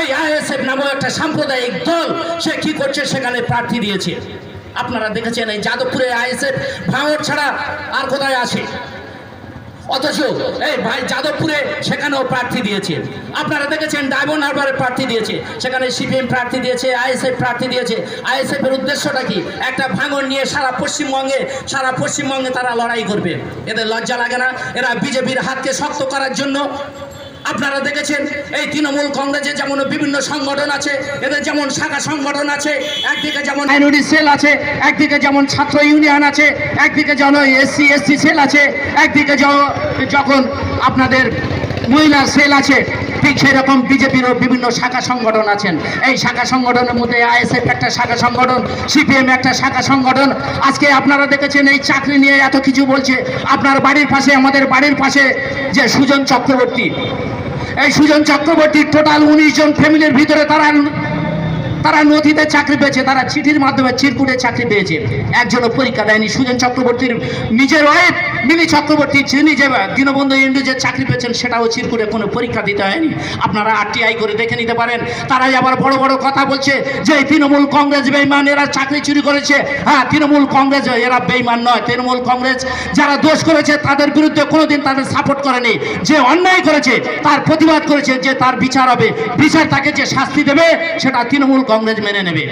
এই একটা সাম্প্রদায়িক সে কি করছে সেখানে প্রার্থী দিয়েছে। আপনারা দেখেছেন এই যাদবপুরে আইএসএফ ভাঙড় ছাড়া আর কোথায় আসে অথচ এই ভাই যাদবপুরে সেখানেও প্রার্থী দিয়েছে। আপনারা দেখেছেন ডায়মন্ড হারবারে প্রার্থী দিয়েছে। সেখানে সিপিএম প্রার্থী দিয়েছে, আইএসএফ প্রার্থী দিয়েছে। আইএসএফ এর উদ্দেশ্যটা কি? একটা ভাঙন নিয়ে সারা পশ্চিমবঙ্গে সারা পশ্চিমবঙ্গে তারা লড়াই করবে। এদের লজ্জা লাগে না। এরা বিজেপির হাতকে শক্ত করার জন্য আপনারা দেখেছেন, এই তৃণমূল কংগ্রেসের যেমন বিভিন্ন সংগঠন আছে, এদের যেমন শাখা সংগঠন আছে, একদিকে যেমন মাইনরিটি সেল আছে, একদিকে যেমন ছাত্র ইউনিয়ন আছে, একদিকে যেন এসসি এসসি সেল আছে, একদিকে যখন আপনাদের মহিলা সেল আছে ঠিক সেরকম বিজেপিরও বিভিন্ন শাখা সংগঠন আছেন। এই শাখা সংগঠনের মধ্যে আইএসএফ একটা শাখা সংগঠন, সিপিএম একটা শাখা সংগঠন। আজকে আপনারা দেখেছেন এই চাকরি নিয়ে এত কিছু বলছে। আপনার বাড়ির পাশে, আমাদের বাড়ির পাশে যে সুজন চক্রবর্তী, এই সুজন চক্রবর্তীর টোটাল উনিশ জন ফ্যামিলির ভিতরে তারা তারা নথিতে চাকরি পেয়েছে, তারা চিঠির মাধ্যমে চিরকুটে চাকরি পেয়েছে। একজনও পরীক্ষা দেয়নি, সুজন চক্রবর্তীর নিজের ওয়াইফ মিলি চক্রবর্তী যিনি যে দীনবন্ধু ইন্ডু যে চাকরি পেয়েছেন, সেটাও চিরকুটে কোনো পরীক্ষা দিতে হয়নি। আপনারা আরটিআই করে দেখে নিতে পারেন। তারাই আবার বড় বড় কথা বলছে যে তৃণমূল কংগ্রেস বেইমান এরা চাকরি চুরি করেছে। হ্যাঁ তৃণমূল কংগ্রেস, এরা বেইমান নয়, তৃণমূল কংগ্রেস। যারা দোষ করেছে, তাদের বিরুদ্ধে কোনোদিন তাদের সাপোর্ট করেনি। যে অন্যায় করেছে, তার প্রতিবাদ করেছে যে তার বিচার হবে। বিচার তাকে যে শাস্তি দেবে, সেটা তৃণমূল কংগ্রেস মেনে নেবে।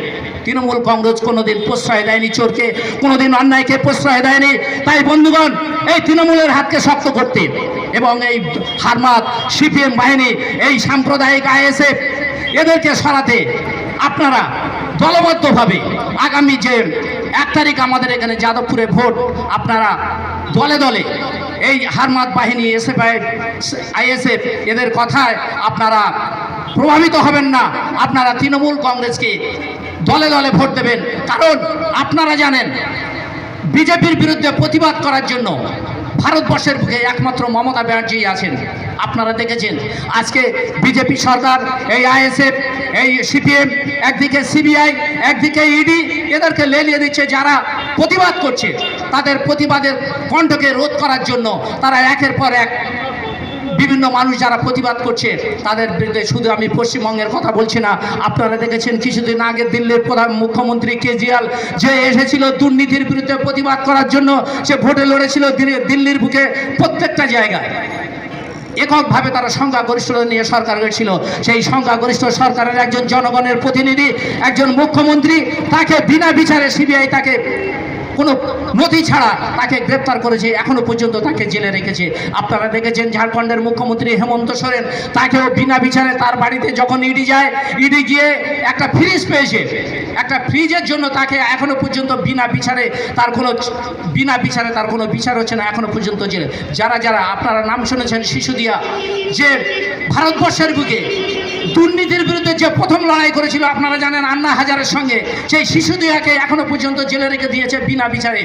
তৃণমূল কংগ্রেস কোনোদিন প্রশ্রয় দেয়নি চোরকে, কোনোদিন অন্যায়কে প্রশ্রয় দেয়নি। তাই বন্ধুগণ, এই তৃণমূলের হাতকে শক্ত করতে এবং এই হারমাত সিপিএম বাহিনী, এই সাম্প্রদায়িক আইএসএফ, এদেরকে সরাতে আপনারা দলবদ্ধভাবে আগামী যে এক তারিখ আমাদের এখানে যাদবপুরে ভোট, আপনারা দলে দলে এই হারমাত বাহিনী এসএফ আইএসএফ, এদের কথায় আপনারা প্রভাবিত হবেন না। আপনারা তৃণমূল কংগ্রেসকে দলে দলে ভোট দেবেন। কারণ আপনারা জানেন, বিজেপির বিরুদ্ধে প্রতিবাদ করার জন্য ভারতবর্ষের বুকে একমাত্র মমতা ব্যানার্জি আছেন। আপনারা দেখেছেন, আজকে বিজেপি সরকার, এই আইএসএফ, এই সিপিএম, একদিকে সিবিআই, একদিকে ইডি, এদেরকে লেলিয়ে দিচ্ছে যারা প্রতিবাদ করছে। তাদের প্রতিবাদের কণ্ঠকে রোধ করার জন্য তারা একের পর এক বিভিন্ন মানুষ যারা প্রতিবাদ করছে, তাদের বিরুদ্ধে শুধু আমি পশ্চিমবঙ্গের কথা বলছি না। আপনারা দেখেছেন কিছুদিন আগে দিল্লির প্রধান মুখ্যমন্ত্রী কেজরিওয়াল যে এসেছিল দুর্নীতির বিরুদ্ধে প্রতিবাদ করার জন্য, সে ভোটে লড়েছিল দিল্লি- দিল্লির বুকে প্রত্যেকটা জায়গায়। এককভাবে তারা সংখ্যাগরিষ্ঠতা নিয়ে সরকার গেছিল। সেই সংখ্যাগরিষ্ঠ সরকারের একজন জনগণের প্রতিনিধি, একজন মুখ্যমন্ত্রী, তাকে বিনা বিচারে সিবিআই তাকে কোনো নথি ছাড়া তাকে গ্রেপ্তার করেছে, এখনও পর্যন্ত তাকে জেলে রেখেছে। আপনারা দেখেছেন ঝাড়খণ্ডের মুখ্যমন্ত্রী হেমন্ত সোরেন, তাকেও বিনা বিচারে তার বাড়িতে যখন ইডি যায়, ইডি গিয়ে একটা ফ্রিজ পেয়েছে। একটা ফ্রিজের জন্য তাকে এখনও পর্যন্ত বিনা বিচারে তার কোনো বিনা বিচারে তার কোনো বিচার হচ্ছে না, এখনও পর্যন্ত জেলে। যারা যারা আপনারা নাম শুনেছেন শিশুদিয়া, যে ভারতবর্ষের বুকে দুর্নীতির বিরুদ্ধে যে প্রথম লড়াই করেছিল, আপনারা জানেন আন্না হাজারের সঙ্গে, সেই শিশু দিয়াকে এখনও পর্যন্ত জেলে রেখে দিয়েছে বিনা বিচারে।